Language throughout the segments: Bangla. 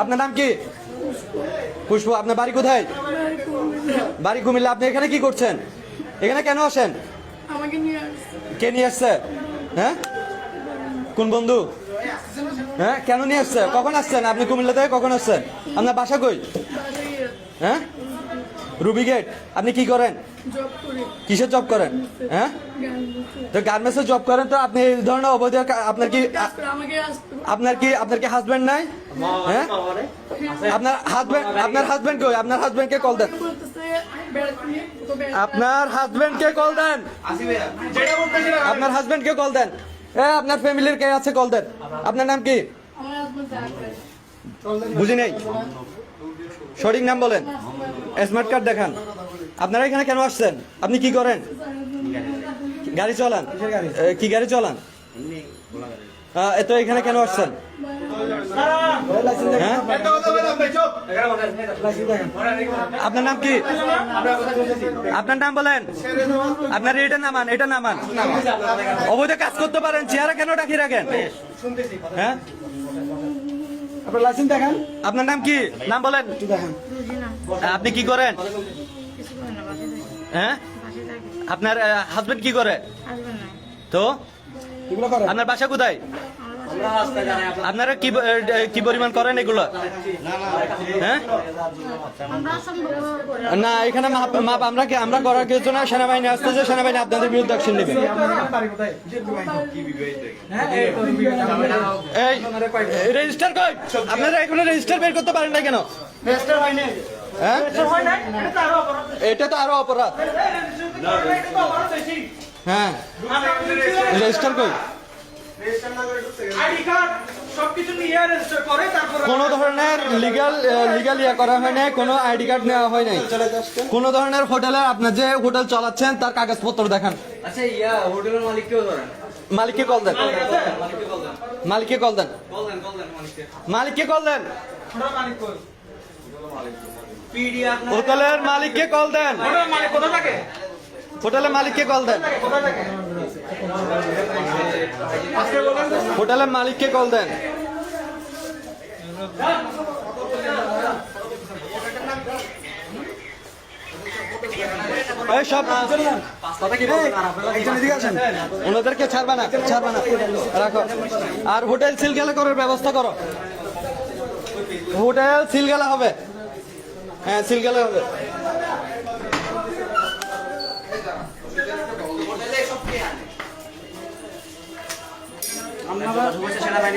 আপনার নাম কি? পুষ্প আপনার বাড়ি কোথায়? বাড়ি কুমিল্লা। আপনি এখানে কি করছেন? এখানে কেন আসেন? কে নিয়ে আসছে? হ্যাঁ? কোন বন্ধু? হ্যাঁ কেন নিয়ে আসছে? কখন আসছেন? আপনি কুমিল্লা থেকে কখন আসছেন? আপনার বাসা কই? হ্যাঁ? রুবি গেট আপনি কি করেন? কিসের জব করেন? হ্যাঁ? তো গার্মেন্টসে জব করেন তো আপনি এই ধরনের অবৈধ আপনার কি আপনার কি আপনার কি হাজবেন্ড নাই? হ্যাঁ? আপনার হাজবেন্ড আপনার হাজবেন্ড কই? আপনার হাজবেন্ডকে কল দেন। আপনার হাজবেন্ডকে কল দেন। আপনার হাজবেন্ডকে কল দেন। এ আপনার ফ্যামিলির কে আছে কল দেন। আপনার নাম কি? বুঝি নেই? সঠিক নাম বলেন। স্মার্ট কার্ড দেখান। আপনারা এখানে কেন আসছেন? আপনি কি করেন? গাড়ি চলান। কি গাড়ি চালান? আহ, এ এখানে কেন আসছেন? হ্যাঁ? আপনার নাম কি? আপনার নাম বলেন। আপনার এটা নামান এটা নামান। অবৈধ কাজ করতে পারেন চেহারা কেন ডাকি রাখেন? হ্যাঁ? আপনার লাইসেন্স দেখান। আপনার নাম কি? নাম বলেন। দেখান। আপনি কি করেন? হ্যাঁ? আপনার হাজবেন্ড কি করে? তো? আপনার বাসা কোথায়? আপনারা কি কি পরিমাণ করেন এগুলো? হ্যাঁ? না, এখানে মাপ আমরা কি, আমরা করার কিছু না, সেনাবাহিনী আসতেছে সেনাবাহিনী আপনাদের বিরুদ্ধে অ্যাকশন নেবে। রেজিস্টার কই? আপনারা এখনও রেজিস্টার বের করতে পারেন না কেন? হ্যাঁ? এটা তো আরও অপরাধ। হ্যাঁ। রেজিস্টার কই? আইডি কার্ড সবকিছু নিয়ে রেজিস্টার করে তারপর কোনো ধরনের লিগাল লিগাল ইয়া করা হয় নাই কোনো আইডি কার্ড নেওয়া হয় নাই। কোনো? ধরনের হোটেলে আপনার যে হোটেল চালাচ্ছেন তার কাগজপত্র দেখান। আচ্ছা ইয়া হোটেলের মালিক কেউ ধরেন। মালিককে কল দেন। মালিককে কল দেন। মালিককে কল দেন। কল দেন। কল দেন মালিককে। মালিককে কল দেন। ওটা মালিক কই? পিডি আপনার হোটেলের মালিককে কল দেন। হোটেলের মালিককে কল দেন। হোটেলের মালিককে কল দেন। ওনাদেরকে ছাড়বা না ছাড়বা না। রাখো। আর হোটেল সিল গেলে করার ব্যবস্থা করো। হোটেল সিল গেলে হবে। হ্যাঁ সিল গেলে হবে।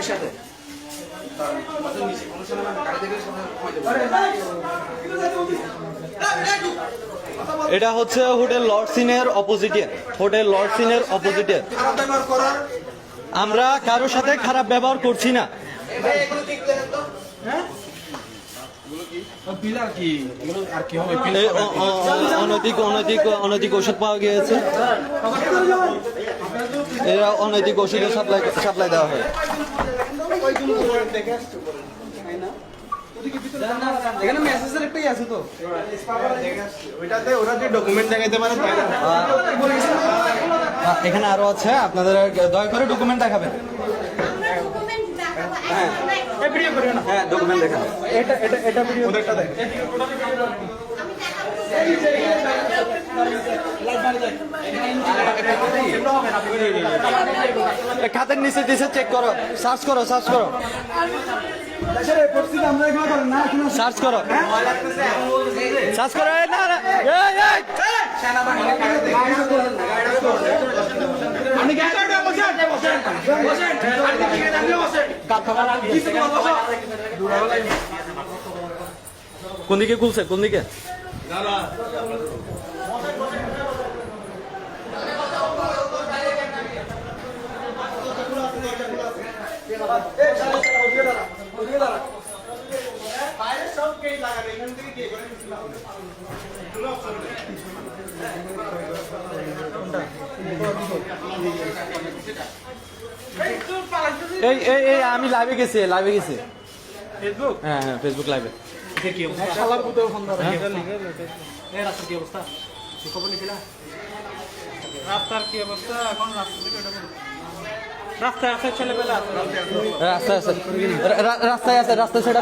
সাথে। এটা হচ্ছে হোটেল লর্ডসিনের অপোজিটে। হোটেল লর্ডসিনের অপোজিটে। আমরা কারোর সাথে খারাপ ব্যবহার করছি না। অনৈতিক অনৈতিক অনৈতিক ওষুধ পাওয়া গিয়েছে। এরা অনৈতিক ওষুধের সাপ্লাই সাপ্লাই দেওয়া হয়। এখানে মেসেজের একটাই আছে তো ওরা যে ডকুমেন্ট দেখাইতে পারে তাই না আহ, এখানে আরও আছে আপনাদের দয়া করে ডকুমেন্ট দেখাবেন। হ্যাঁ ডকুমেন্ট দেখান। এটা এটা এটা ভিডিও খাতের নিচে নিচে চেক করো। সার্চ করো সার্চ করো। সার্চ করো। কোন দিকে খুলছে? কোন দিকে? এই এই এই আমি লাইভে গেছি লাইভে গেছি। ফেসবুক হ্যাঁ হ্যাঁ ফেসবুক লাইভে কি অবস্থা? শালার পুতেও ফোন ধরে। এই রাস্তার কি অবস্থা? কি খবর নিছিলা? রাস্তার কি অবস্থা? এখন রাস্তা থেকে এটা রাস্তায় আছে ছেলেবেলা রাস্তায় আছে। রাস্তায় আছে রাস্তায় সেটা